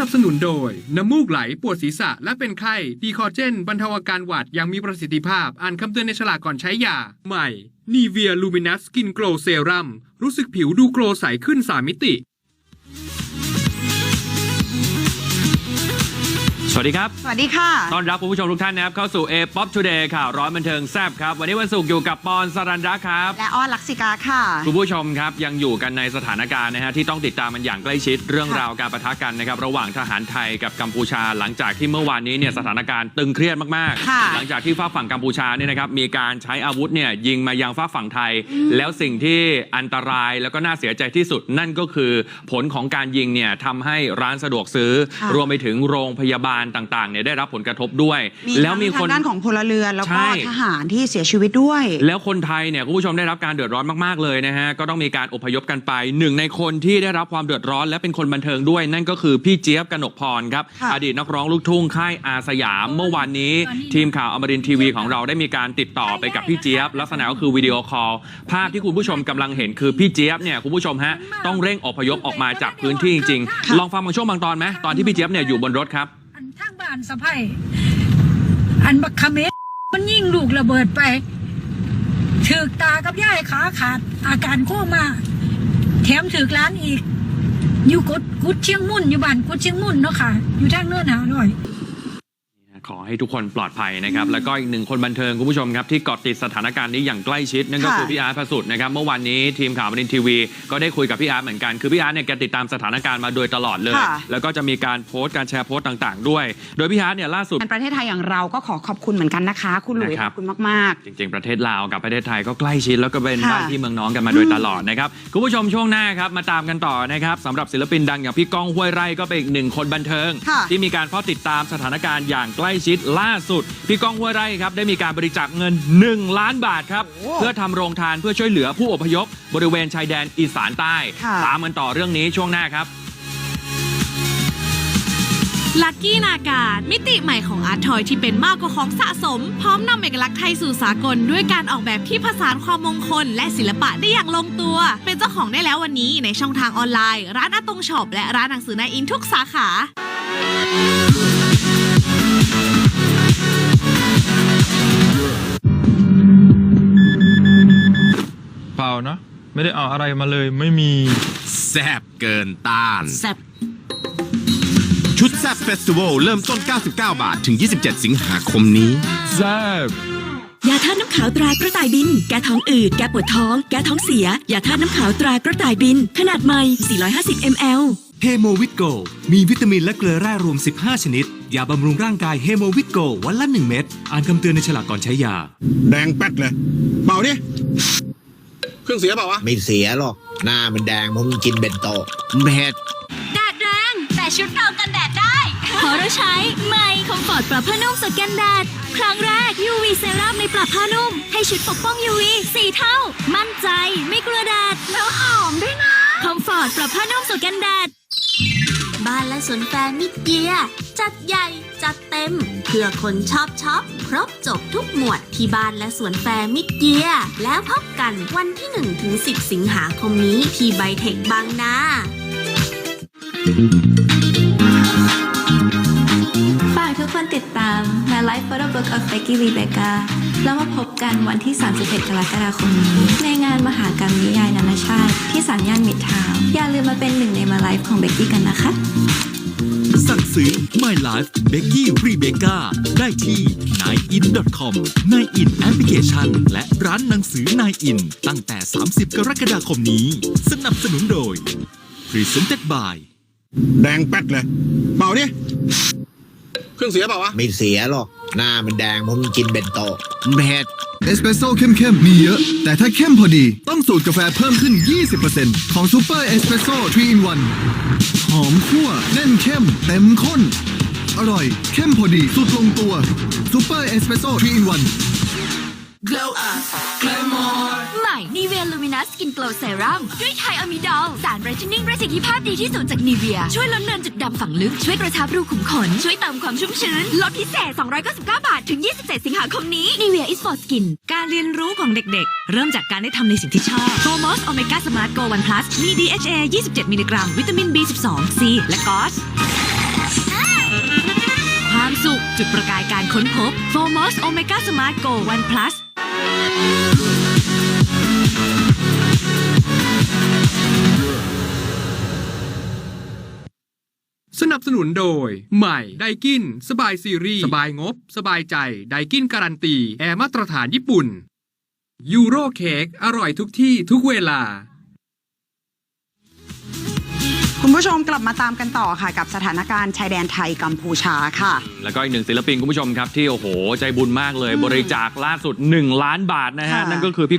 นับสนุนโดย น้ำมูกไหลปวดศีรษะและเป็นไข้ดีคอเจน บรรเทาอาการหวัดอย่างมีประสิทธิภาพ อ่านคำเตือนในฉลากก่อนใช้ยา ใหม่นีเวียลูมินัสกินโกลเซรัมรู้สึกผิวดูโกลใสขึ้น3มิติ สวัสดีครับ สวัสดีค่ะ ต้อนรับคุณผู้ชมทุกท่านนะครับ เข้าสู่ A Pop Today ข่าวร้อนบันเทิงแซบครับ วันนี้วันศุกร์อยู่กับปอนสรันรักครับ และอ้อนลักษิกาค่ะ คุณผู้ชมครับ ยังอยู่กันในสถานการณ์นะฮะที่ต้องติดตามมันอย่างใกล้ชิดเรื่องค่ะราวการประทะกันนะครับ ระหว่างทหารไทยกับกัมพูชา หลังจากที่เมื่อวานนี้เนี่ยสถานการณ์ตึงเครียดมากค่ะๆหลังจากที่ฝากฝั่งกัมพูชาเนี่ยนะครับมีการใช้อาวุธเนี่ยยิงมายังฝากฝั่งไทย แล้วสิ่งที่อันตรายแล้วก็น่าเสียใจที่สุด นั่นก็คือผลของการยิงเนี่ยทำให้ร้านสะดวกซื้อค่ะรวมไปถึงโรงพยาบาลต่างๆเนี่ยได้รับผลกระทบด้วย มีแล้วมีทั้งคนทางด้านของพลเรือนแล้วใช่ ก็ทหารที่เสียชีวิตด้วย แล้วคนไทยเนี่ยคุณผู้ชมได้รับการเดือดร้อนมากๆเลยนะฮะก็ต้องมีการอพยพกันไปหนึ่งในคนที่ได้รับความเดือดร้อนและเป็นคนบันเทิงด้วย นั่นก็คือพี่เจี๊ยบกนกพรครับค่ะ อดีตนักร้องลูกทุ่งค่ายอาสยาม เมื่อวานนี้ ทีมข่าวอมรินทร์ทีวีของเราได้มีการติดต่อไปกับพี่เจี๊ยบลักษณะก็คือวิดีโอคอลภาพที่คุณผู้ชมกำลังเห็นคือพี่เจี๊ยบเนี่ยคุณผู้ชมฮะต้องเร่งอพยพออกมาจากพื้นที่จริงค่ะๆลองฟังบางช่วงบางตอนไหมตอนที่พี่เจี๊ยบเนี่ยอยู่บนรถครับ อันทางบ้านสะไพายอันบักเขเมมันยิ่งลูกระเบิดไปถือกตากับย่ายขาขาด อาการโคม่าแถมถือกร้านอีก อยู่กุดกุดเชียงมุ่นอยู่บ้านกุดเชียงมุ่นเนาะค่ะ อยู่ทางเนื้อหนาหน่อย ขอให้ทุกคนปลอดภัยนะครับ แล้วก็อีกหนึ่งคนบันเทิงคุณผู้ชมครับ ที่เกาะติดสถานการณ์นี้อย่างใกล้ชิด นั่นก็ค่ะคือพี่อาร์ตพระสุดนะครับเมื่อวานนี้ทีมข่าวบรินทีวี ก็ได้คุยกับพี่อาร์ตเหมือนกันคือพี่อาร์ตเนี่ยแกติดตามสถานการณ์มาโดยตลอดเลยค่ะแล้วก็จะมีการโพสต์การแชร์โพสต์ต่าง ๆ ด้วย โดยพี่อาร์ตเนี่ยล่าสุดประเทศไทยอย่างเราก็ขอขอบคุณเหมือนกันนะคะ คุณหลุยนะคขรับอบคุณมากจริง ๆ ประเทศลาวกับประเทศไทยก็ใกล้ชิดแล้วก็เป็นค่ะบ้านพี่เมืองน้องกันมาโดยตลอดนะครับคุณผู้ชมช่วงหน้าครับมาตามกันต่อนะครับสำหรับศิลปินดังอย่างพี่ก้องห้วยไร่ก็เป็นอีกหนึ่งคนบันเทิงค่ะที่มีการเฝ้าติดตามสถานการณ์อย่างใกล้ชิดล่าสุด พี่ก้องห้วยไร่ครับได้มีการบริจาคเงิน 1 ล้านบาทครับโอ้เพื่อทำโรงทานเพื่อช่วยเหลือผู้อพยพ บริเวณชายแดนอีสานใต้ ค่ะ ตามกันต่อเรื่องนี้ช่วงหน้าครับ ลัคกี้นาการมิติใหม่ของอาร์ตทอยที่เป็นมากกว่าของสะสม พร้อมนำเอกลักษณ์ไทยสู่สากล ด้วยการออกแบบที่ผสานความมงคล และศิลปะได้อย่างลงตัว เป็นเจ้าของได้แล้ววันนี้ในช่องทางออนไลน์ ร้านอาตงช็อปและร้านหนังสือนายอินทุกสาขา ไม่ได้เอาอะไรมาเลยไม่มี แซบเกินต้านๆแซ่บชุดแซบเฟสติวัลเริ่มต้น 99 บาท ถึง 27 สิงหาคมนี้ แซ่บยาธาตุน้ำขาวตรากระต่ายบิน แก้ท้องอืด แก้ปวดท้อง แก้ท้องเสีย ยาธาตุน้ำขาวตรากระต่ายบิน ขนาดใหม่ 450 ml เฮโมวิตโกมีวิตามินและเกลือแร่รวม 15 ชนิด ยาบำรุงร่างกายเฮโมวิตโกวันละ 1 เม็ด อ่านคำเตือนในฉลากก่อนใช้ยา แดงแป๊ดเลย เปล่าดิเค รื่องเสียเปล่าวะ ไม่เสียหรอก หน้ามันแดงเพราะมันกินเบนโตะเผ็ดแดดแรงแต่ชุดเรากันแดดได้เพราะเราใช้ใหม่คอมฟอร์ตปรับผ้านุ่มสแกนแดด ครั้งแรก UV เซรั่มในปรับผ้านุ่ม ให้ชุดปกป้อง UV 4เท่า มั่นใจไม่กลัวแดดแล้วหอมด้วยนะคอมฟอร์ตปรับผ้านุ่มสแกนแดด บ้านและสวนแฟร์มิดเยีย จัดใหญ่ จัดเต็ม เพื่อคนชอบช็อป ครบจบทุกหมวดที่บ้านและสวนแฟร์มิดเยีย แล้วพบกันวันที่1ถึง10 สิงหาคมนี้ที่ไบเทคบางนา Life Photo Book of Becky Rebecca แล้วมาพบกันวันที่ 31 กรกฎาคมนี้ ในงานมหากรรมนิยายนานาชาติที่สามย่านมิตรทาวน์อย่าลืมมาเป็นหนึ่งใน My Life ของเบกกี้กันนะคะ สั่งซื้อ My Life Becky Rebecca ได้ที่ 9in.com 9in แอปพลิเคชัน และร้านหนังสือ 9in ตั้งแต่ 30 กรกฎาคมนี้ สนับสนุนโดย Presented by แดงแป๊ดเลย เปล่าดิ เครื่องเสียเปล่าวะ ไม่เสียหรอก หน้ามันแดงเพราะมันกินเบนโตะเผ็ด เอสเปรสโซ่เข้มๆ มีเยอะ แต่ถ้าเข้มพอดี ต้องสูตรกาแฟเพิ่มขึ้น 20%ของซูเปอร์เอสเปรสโซ่3 in 1หอมคั่วแน่นเข้ม เต็มข้น อร่อย เข้มพอดีสุดลงตัวซูเปอร์เอสเปรสโซ่3 in 1 ใหม่นีเวียลูมินัสกินโกลเซรั่มด้วยไทอะมิดอล สารไบรท์เทนนิ่งประสิทธิภาพดีที่สุดจากนีเวีย ช่วยลดเลือนจุดดำฝังลึก ช่วยกระชับรูขุมขน ช่วยเติมความชุ่มชื้น ลดพิเศษ 299 บาท ถึง 27 สิงหาคมนี้นีเวีย is for skin การเรียนรู้ของเด็กๆ เริ่มจากการได้ทำในสิ่งที่ชอบโ o มอสโอเมก้าสมาร์ทโกวันพลัสมี DHA 27 มิลลิกรัม วิตามิน B12 C และกอสความสุขจุดประกายการค้นพบ f o r m o s Omega Smart Go One Plus สนั สนับสนุนโดย ใหม่ไดกิน สบายซีรีส์สบายงบ สบายใจไดกินการันตี แอร์มาตรฐานญี่ปุ่น ยูโรเค้กอร่อยทุกที่ทุกเวลา คุณผู้ชมกลับมาตามกันต่อค่ะ กับสถานการณ์ชายแดนไทยกัมพูชาค่ะ แล้วก็อีกหนึ่งศิลปินคุณผู้ชมครับที่โอ้โหใจบุญมากเลยอืมบริจาคล่าสุด 1 ล้านบาทนะฮะ ค่ะ นั่นก็คือพี่